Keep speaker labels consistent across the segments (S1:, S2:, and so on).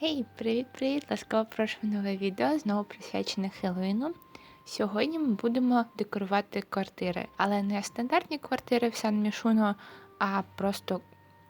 S1: Гей, привіт-привіт! Ласкаво прошу в нове відео, знову присвячене Хеллоуіну. Сьогодні ми будемо декорувати квартири, але не стандартні квартири в Сан Мішуно, а просто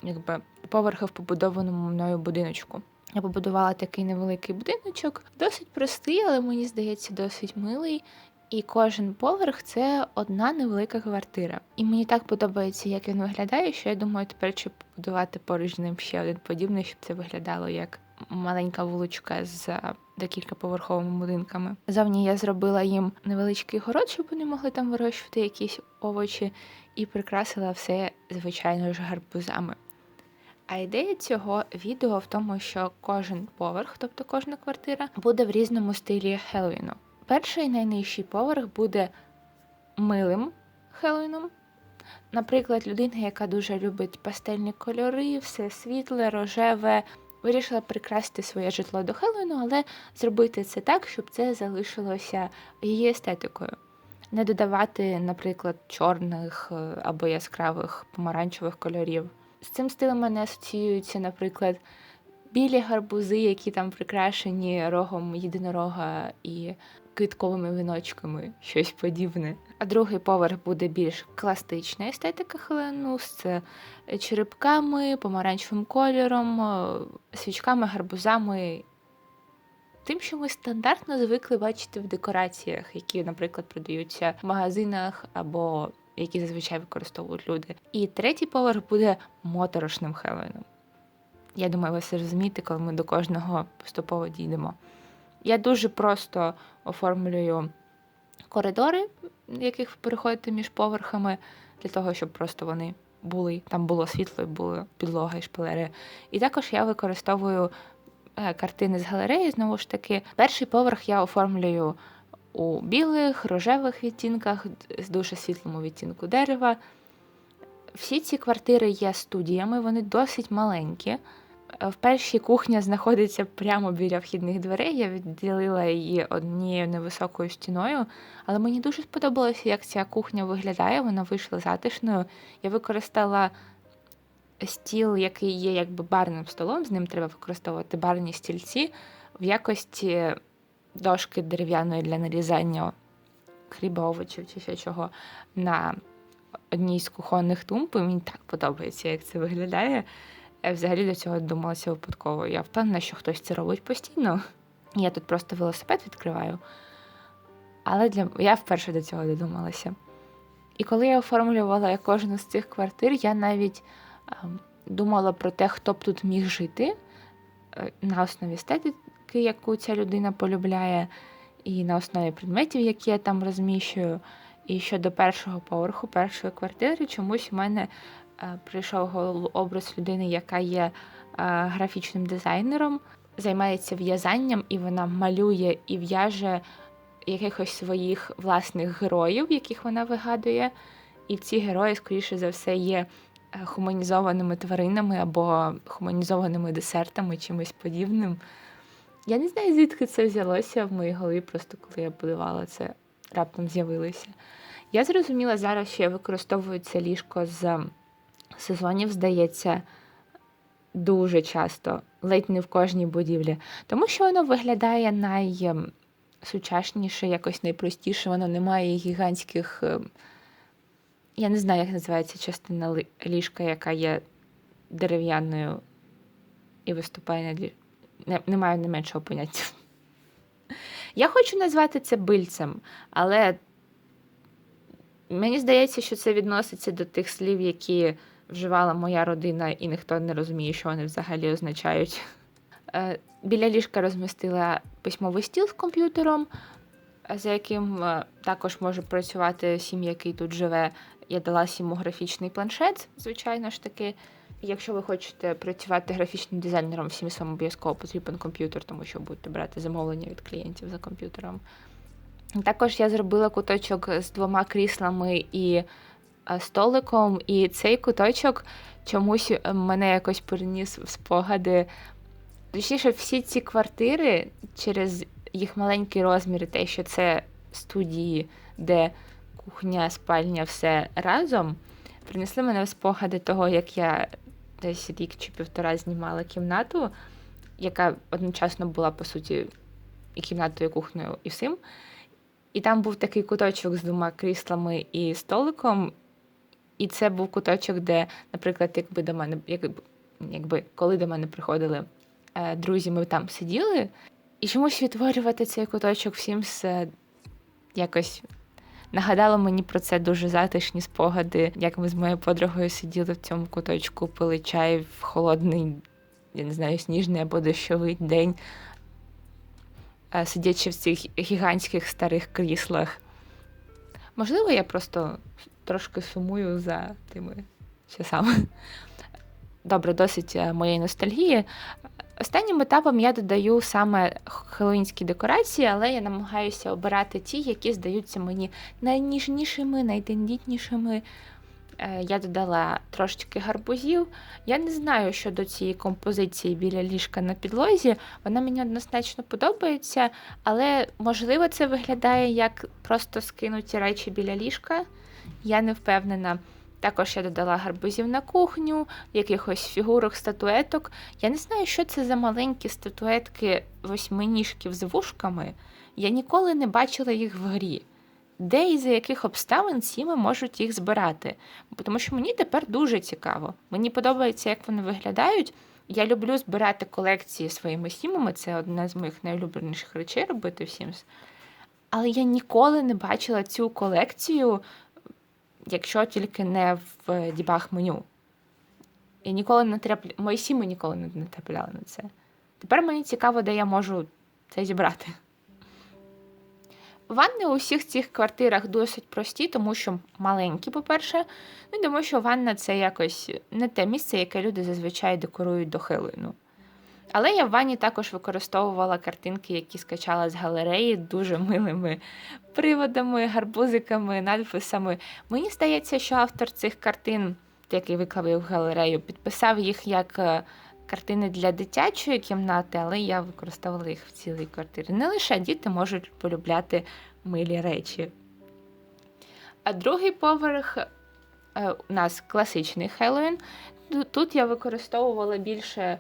S1: якби поверхи в побудованому мною будиночку. Я побудувала такий невеликий будиночок, досить простий, але мені здається, досить милий. І кожен поверх це одна невелика квартира. І мені так подобається, як він виглядає, що я думаю, тепер щоб побудувати поруч з ним ще один подібний, щоб це виглядало як маленька вуличка з декілька поверховими будинками. Зовні я зробила їм невеличкий город, щоб вони могли там вирощувати якісь овочі, і прикрасила все, звичайно ж, гарбузами. А ідея цього відео в тому, що кожен поверх, тобто кожна квартира, буде в різному стилі Хеллоуіну. Перший найнижчий поверх буде милим Хеллоуіном. Наприклад, людина, яка дуже любить пастельні кольори, все світле, рожеве, вирішила прикрасити своє житло до Хеллоуіну, але зробити це так, щоб це залишилося її естетикою. Не додавати, наприклад, чорних е, або яскравих помаранчевих кольорів. З цим стилем мене асоціюються, наприклад, білі гарбузи, які там прикрашені рогом єдинорога і квітковими віночками, щось подібне. А другий поверх буде більш класична естетика Хеленус, це черепками, помаранчевим кольором, е, свічками, гарбузами. Тим, що ми стандартно звикли бачити в декораціях, які, наприклад, продаються в магазинах або які зазвичай використовують люди. І третій поверх буде моторошним Хеллоуіном. Я думаю, ви все розумієте, коли ми до кожного поступово дійдемо. Я дуже просто оформлюю коридори, в яких ви переходите між поверхами, для того, щоб просто вони були. Там було світло, і була підлога і шпалери. І також я використовую е, картини з галереї. Знову ж таки, перший поверх я оформлюю у білих, рожевих відтінках, з дуже світлому відтінку дерева. Всі ці квартири є студіями, вони досить маленькі. В першій кухня знаходиться прямо біля вхідних дверей. Я відділила її однією невисокою стіною, але мені дуже сподобалося, як ця кухня виглядає. Вона вийшла затишною. Я використала стіл, який є якби барним столом, з ним треба використовувати барні стільці в якості дошки дерев'яної для нарізання хліба, овочів чи ще чого на одній з кухонних тумб. І Мені так подобається, як це виглядає. Я взагалі до цього думалася випадково. Я впевнена, що хтось це робить постійно. Я тут просто велосипед відкриваю. Але для я вперше до цього додумалася. І коли я оформлювала кожну з цих квартир, я навіть е, думала про те, хто б тут міг жити е, на основі естетики, яку ця людина полюбляє, і на основі предметів, які я там розміщую. І щодо першого поверху, першої квартири, чомусь у мене Е, прийшов голову образ людини, яка є е, графічним дизайнером, займається в'язанням, і вона малює і в'яже якихось своїх власних героїв, яких вона вигадує. І ці герої, скоріше за все, є е, хуманізованими тваринами або хуманізованими десертами, чимось подібним. Я не знаю, звідки це взялося в моїй голові, просто коли я будувала це, раптом з'явилося. Я зрозуміла зараз, що я використовую це ліжко з сезонів, здається, дуже часто, ледь не в кожній будівлі, тому що воно виглядає найсучасніше, якось найпростіше, воно не має гігантських. Ем, я не знаю, як називається частина ліжка, яка є дерев'яною і виступає над ліжком. Не, не маю не меншого поняття. Я хочу назвати це бильцем, але мені здається, що це відноситься до тих слів, які вживала моя родина, і ніхто не розуміє, що вони взагалі означають. Е, біля ліжка розмістила письмовий стіл з комп'ютером, за яким е, також може працювати сім, який тут живе. Я дала йому графічний планшет, звичайно ж таки. Якщо ви хочете працювати графічним дизайнером, всім вам обов'язково потрібен комп'ютер, тому що будете брати замовлення від клієнтів за комп'ютером. Також я зробила куточок з двома кріслами і столиком, і цей куточок чомусь е, мене якось переніс в спогади. Точніше, всі ці квартири через їх маленький розмір, те, що це студії, де кухня, спальня, все разом, принесли мене в спогади того, як я десь рік чи півтора знімала кімнату яка одночасно була, по суті, і кімнатою, і кухнею, і всім. І там був такий куточок з двома кріслами і столиком. І це був куточок, де, наприклад, якби до мене, якби, коли до мене приходили е, друзі, ми там сиділи. І чомусь відтворювати цей куточок всім з якось нагадало мені про це дуже затишні спогади, як ми з моєю подругою сиділи в цьому куточку, пили чай в холодний, я не знаю, сніжний або дощовий день, е, сидячи в цих гігантських старих кріслах. Можливо, я просто трошки сумую за тими часами. Добре, досить е, моєї ностальгії. Останнім етапом я додаю саме хеллоуінські декорації, але я намагаюся обирати ті, які здаються мені найніжнішими, найтендітнішими. Е, я додала трошечки гарбузів. Я не знаю щодо цієї композиції біля ліжка на підлозі. Вона мені однозначно подобається, але можливо це виглядає як просто скинуті речі біля ліжка. Я не впевнена. Також я додала гарбузів на кухню, якихось фігурок, статуеток. Я не знаю, що це за маленькі статуетки восьминіжків з вушками. Я ніколи не бачила їх в грі. Де і за яких обставин сіми можуть їх збирати? Тому що мені тепер дуже цікаво. Мені подобається, як вони виглядають. Я люблю збирати колекції своїми сімами, це одна з моїх найулюбленіших речей робити в Sims. Але я ніколи не бачила цю колекцію якщо тільки не в дібах меню. Я ніколи не трапля... Мої сіми ніколи не трапляли на це. Тепер мені цікаво, де я можу це зібрати. Ванни у всіх цих квартирах досить прості, тому що маленькі, по-перше, ну і тому що ванна це якось не те місце, яке люди зазвичай декорують до Хеллоуіну. Але я в ванні також використовувала картинки, які скачала з галереї, дуже милими приводами, гарбузиками, надписами. Мені здається, що автор цих картин, який виклав в галерею, підписав їх як е, картини для дитячої кімнати, але я використовувала їх в цілій квартирі. Не лише діти можуть полюбляти милі речі. А другий поверх е, у нас класичний Хеллоуін. Тут я використовувала більше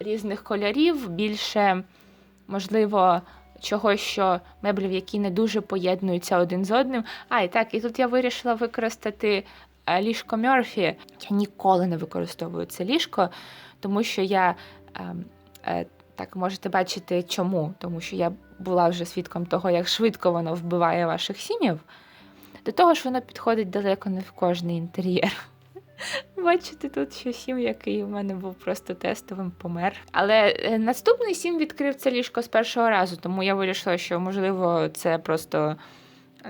S1: різних кольорів, більше, можливо, чогось, що меблів, які не дуже поєднуються один з одним. А, і так, і тут я вирішила використати е, ліжко Мьорфі. Я ніколи не використовую це ліжко, тому що я. Е, е, так, можете бачити, чому, тому що я була вже свідком того, як швидко воно вбиває ваших сім'їв. До того ж, воно підходить далеко не в кожний інтер'єр. Бачите, тут ще сім, який у мене був просто тестовим, помер. Але е, наступний сім відкрив це ліжко з першого разу, тому я вирішила, що, можливо, це просто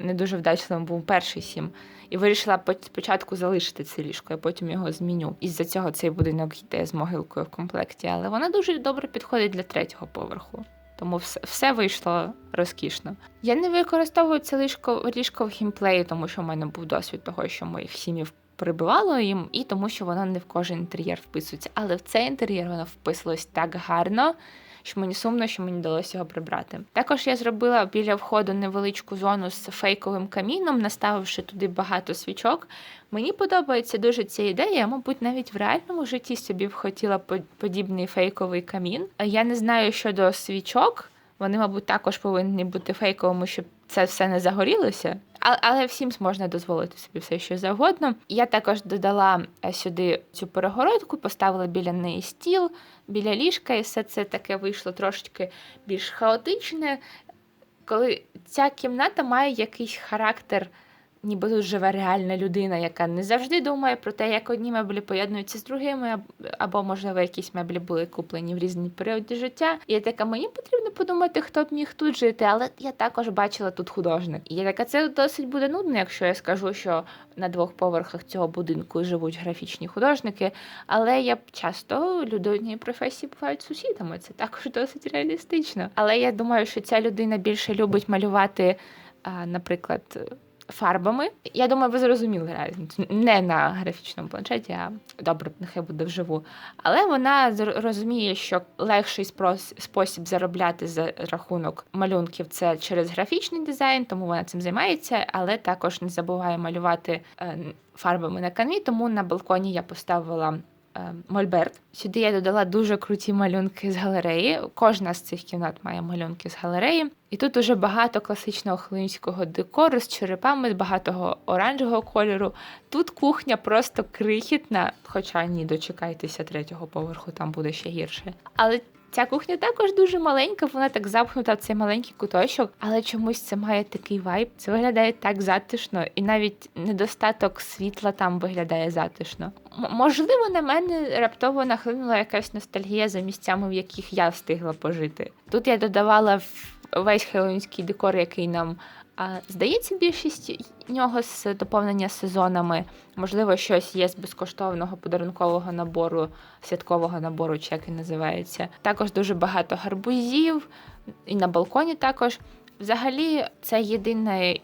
S1: не дуже вдачливим був перший сім. І вирішила спочатку залишити це ліжко, а потім його зміню. Із-за цього цей будинок йде з могилкою в комплекті, але вона дуже добре підходить для третього поверху. Тому все все вийшло розкішно. Я не використовую це ліжко ліжко в гімплеї, тому що в мене був досвід того, що моїх сім'їв прибивало їм, і тому, що воно не в кожен інтер'єр вписується. Але в цей інтер'єр воно вписалось так гарно, що мені сумно, що мені вдалося його прибрати. Також я зробила біля входу невеличку зону з фейковим каміном, наставивши туди багато свічок. Мені подобається дуже ця ідея. Мабуть, навіть в реальному житті собі б хотіла подібний фейковий камін. Я не знаю щодо свічок. Вони, мабуть, також повинні бути фейковими, щоб це все не загорілося. Але всім можна дозволити собі все, що завгодно. Я також додала е, сюди цю перегородку, поставила біля неї стіл, біля ліжка, і все це таке вийшло трошечки більш хаотичне. Коли ця кімната має якийсь характер ніби тут живе реальна людина, яка не завжди думає про те, як одні меблі поєднуються з другими, або, можливо, якісь меблі були куплені в різні періоди життя. І я така, мені потрібно подумати, хто б міг тут жити, але я також бачила тут художник. І я така, це досить буде нудно, якщо я скажу, що на двох поверхах цього будинку живуть графічні художники. Але я часто люди однієї професії бувають сусідами. Це також досить реалістично. Але я думаю, що ця людина більше любить малювати, наприклад фарбами. Я думаю, ви зрозуміли різницю. Не на графічному планшеті, а добре, нехай буде вживу. Але вона розуміє, що легший спосіб заробляти за рахунок малюнків це через графічний дизайн, тому вона цим займається, але також не забуває малювати е, фарбами на канві. Тому на балконі я поставила Мольберт. Сюди я додала дуже круті малюнки з галереї. Кожна з цих кімнат має малюнки з галереї. І тут дуже багато класичного хлинського декору з черепами, з багатого оранжевого кольору. Тут кухня просто крихітна, хоча ні, дочекайтеся третього поверху, там буде ще гірше. Але Ця кухня також дуже маленька, вона так запхнута в цей маленький куточок, але чомусь це має такий вайб. Це виглядає так затишно, і навіть недостаток світла там виглядає затишно. М можливо, на мене раптово нахлинула якась ностальгія за місцями, в яких я встигла пожити. Тут я додавала весь хеллоуінський декор, який нам Здається, більшість нього з доповнення сезонами. Можливо, щось є з безкоштовного подарункового набору, святкового набору, чи як він називається. Також дуже багато гарбузів, і на балконі також. Взагалі, це єдиний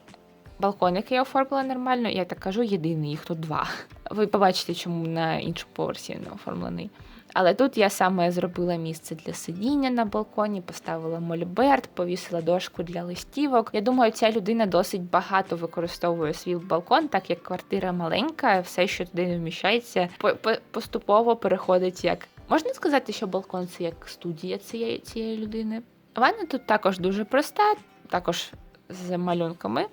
S1: балкон, який я оформила нормально. Я так кажу, єдиний, їх тут два. Ви побачите, чому на іншому поверсі не оформлений. Але тут я саме зробила місце для сидіння на балконі, поставила мольберт, повісила дошку для листівок. Я думаю, ця людина досить багато використовує свій балкон, так як квартира маленька, все, що туди не вміщається, поступово переходить як. Можна сказати, що балкон це як студія цієї цієї людини. Ванна тут також дуже проста, також з малюнками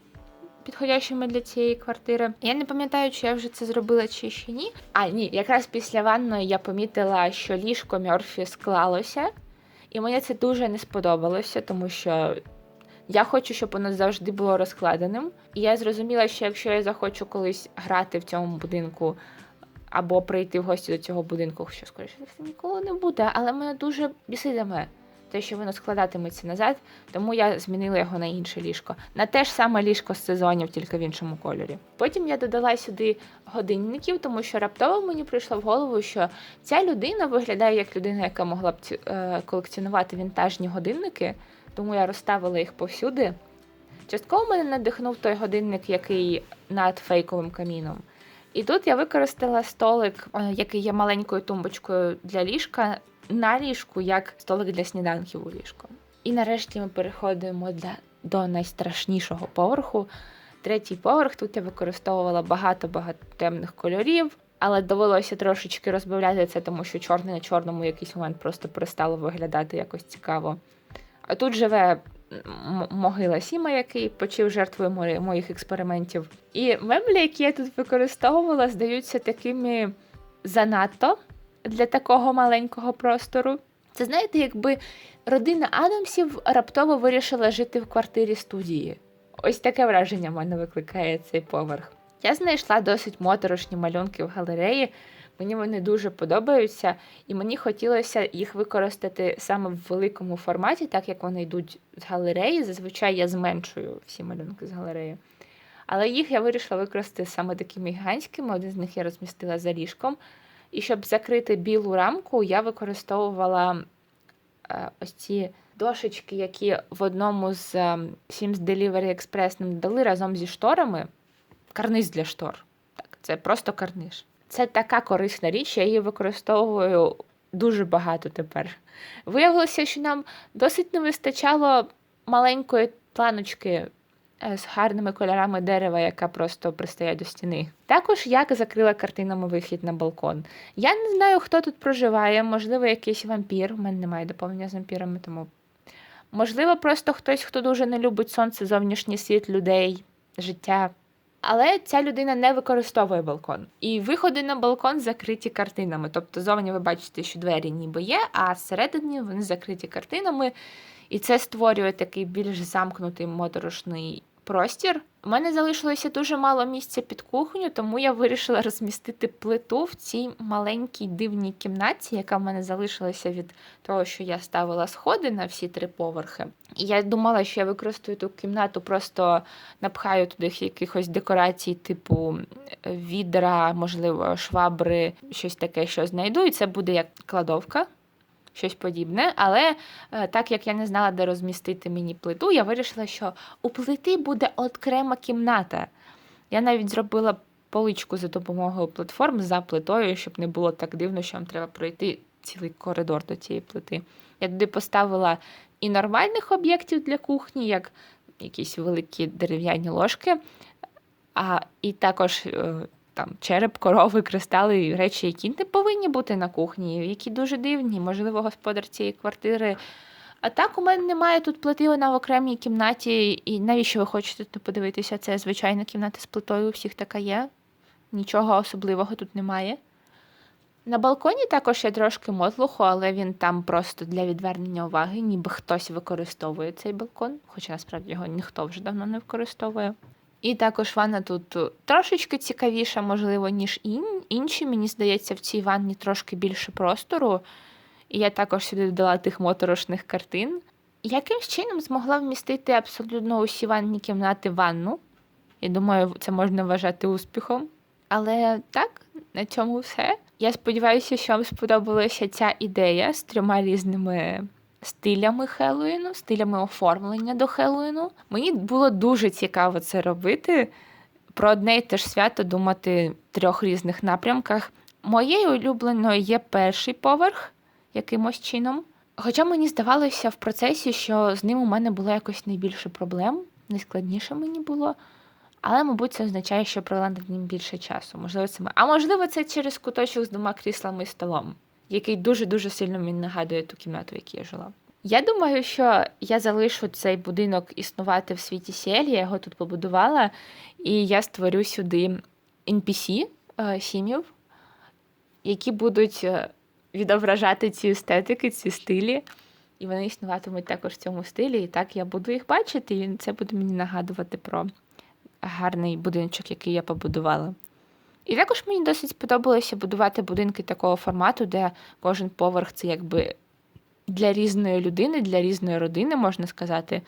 S1: підходящими для цієї квартири. Я не пам'ятаю, чи я вже це зробила, чи ще ні. А ні, якраз після ванної я помітила, що ліжко Мьорфі склалося, і мені це дуже не сподобалося, тому що. Я хочу, щоб воно завжди було розкладеним. І я зрозуміла, що якщо я захочу колись грати в цьому будинку або прийти в гості до цього будинку, що скоріше ніколи не буде, але мене дуже біситиме те, що воно складатиметься назад, тому я змінила його на інше ліжко. На те ж саме ліжко з сезонів, тільки в іншому кольорі. Потім я додала сюди годинників, тому що раптово мені прийшло в голову, що ця людина виглядає як людина, яка могла б е, колекціонувати вінтажні годинники, тому я розставила їх повсюди. Частково мене надихнув той годинник, який над фейковим каміном. І тут я використала столик, е, який є маленькою тумбочкою для ліжка на ліжку, як столик для сніданків у ліжку. І нарешті ми переходимо для, до найстрашнішого поверху. Третій поверх тут я використовувала багато-багато темних кольорів, але довелося трошечки розбавляти це, тому що чорне на чорному якийсь момент просто перестало виглядати якось цікаво. А тут живе могила Сіма, який почив жертвою моїх експериментів. І меблі, які я тут використовувала, здаються такими занадто для такого маленького простору. Це знаєте, якби родина Адамсів раптово вирішила жити в квартирі студії. Ось таке враження в мене викликає цей поверх. Я знайшла досить моторошні малюнки в галереї. Мені вони дуже подобаються, і мені хотілося їх використати саме в великому форматі, так як вони йдуть з галереї. Зазвичай я зменшую всі малюнки з галереї. Але їх я вирішила використати саме такими гігантськими. Один з них я розмістила за ліжком. І щоб закрити білу рамку, я використовувала е, ось ці дошечки, які в одному з е, Sims Delivery Express нам дали разом зі шторами. Карниз для штор. Так, Це просто карниж. Це така корисна річ, я її використовую дуже багато тепер. Виявилося, що нам досить не вистачало маленької планочки з гарними кольорами дерева, яка просто пристає до стіни. Також я закрила картинами вихід на балкон. Я не знаю, хто тут проживає, можливо, якийсь вампір. У мене немає доповнення з вампірами, тому. Можливо, просто хтось, хто дуже не любить сонце, зовнішній світ людей, життя. Але ця людина не використовує балкон. І виходи на балкон закриті картинами. Тобто, зовні ви бачите, що двері ніби є, а всередині вони закриті картинами. І це створює такий більш замкнутий моторошний простір. У мене залишилося дуже мало місця під кухню, тому я вирішила розмістити плиту в цій маленькій дивній кімнаті, яка в мене залишилася від того, що я ставила сходи на всі три поверхи. І я думала, що я використаю ту кімнату, просто напхаю туди якихось декорацій, типу відра, можливо, швабри, щось таке, що знайду, і це буде як кладовка щось подібне. Але е, так як я не знала, де розмістити мені плиту, я вирішила, що у плити буде окрема кімната. Я навіть зробила поличку за допомогою платформ за плитою, щоб не було так дивно, що вам треба пройти цілий коридор до цієї плити. Я туди поставила і нормальних об'єктів для кухні, як якісь великі дерев'яні ложки, а, і також е, там череп, корови, кристали, і речі, які не повинні бути на кухні, які дуже дивні. Можливо, господар цієї квартири. А так у мене немає тут плити, вона в окремій кімнаті. І навіщо ви хочете тут подивитися? Це звичайна кімната з плитою, у всіх така є. Нічого особливого тут немає. На балконі також є трошки мотлуху, але він там просто для відвернення уваги, ніби хтось використовує цей балкон, хоча насправді його ніхто вже давно не використовує. І також ванна тут трошечки цікавіша, можливо, ніж ін- інші. Мені здається, в цій ванні трошки більше простору. І я також сюди додала тих моторошних картин. Якимсь чином змогла вмістити абсолютно усі ванні кімнати в ванну. Я думаю, це можна вважати успіхом. Але так, на цьому все. Я сподіваюся, що вам сподобалася ця ідея з трьома різними стилями Хеллоїну, стилями оформлення до Хеллоїну. Мені було дуже цікаво це робити. Про одне і те ж свято думати в трьох різних напрямках. Моєю улюбленою є перший поверх якимось чином. Хоча мені здавалося в процесі, що з ним у мене було якось найбільше проблем, найскладніше мені було. Але, мабуть, це означає, що провела над ним більше часу. Можливо, це ми- А можливо, це через куточок з двома кріслами і столом, який дуже-дуже сильно мені нагадує ту кімнату, в якій я жила. Я думаю, що я залишу цей будинок існувати в світі Сіель, я його тут побудувала, і я створю сюди NPC е, сім'їв, які будуть е, відображати ці естетики, ці стилі. І вони існуватимуть також в цьому стилі. І так я буду їх бачити, і це буде мені нагадувати про гарний будиночок, який я побудувала. І також мені досить сподобалося будувати будинки такого формату, де кожен поверх це якби для різної людини, для різної родини, можна сказати.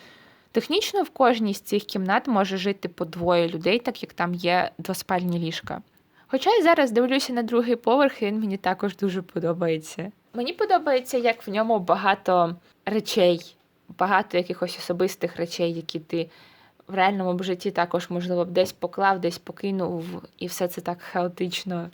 S1: Технічно в кожній з цих кімнат може жити по двоє людей, так як там є двоспальні ліжка. Хоча я зараз дивлюся на другий поверх, і він мені також дуже подобається. Мені подобається, як в ньому багато речей, багато якихось особистих речей, які ти в реальному б житті також, можливо, б десь поклав, десь покинув, і все це так хаотично.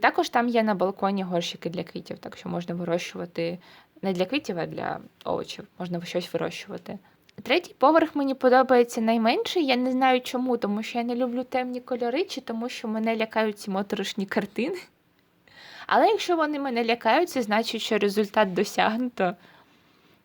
S1: Також там є на балконі горщики для квітів, так що можна вирощувати не для квітів, а для овочів, можна щось вирощувати. Третій поверх мені подобається найменше. Я не знаю чому, тому що я не люблю темні кольори, чи тому що мене лякають ці моторошні картини. Але якщо вони мене лякають, це значить, що результат досягнуто.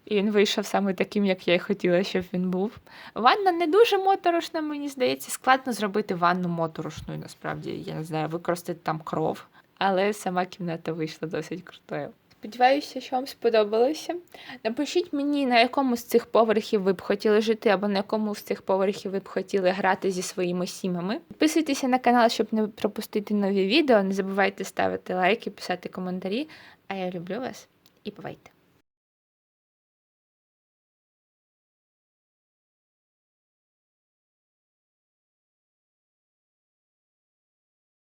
S1: І він вийшов саме таким, як я й хотіла, щоб він був. Ванна не дуже моторошна, мені здається, складно зробити ванну моторошною, насправді. Я не знаю, використати там кров. Але сама кімната вийшла досить крутою. Сподіваюся, що вам сподобалося. Напишіть мені, на якому з цих поверхів ви б хотіли жити, або на якому з цих поверхів ви б хотіли грати зі своїми сімами. Підписуйтеся на канал, щоб не пропустити нові відео. Не забувайте ставити лайки, писати коментарі. А я люблю вас і бувайте!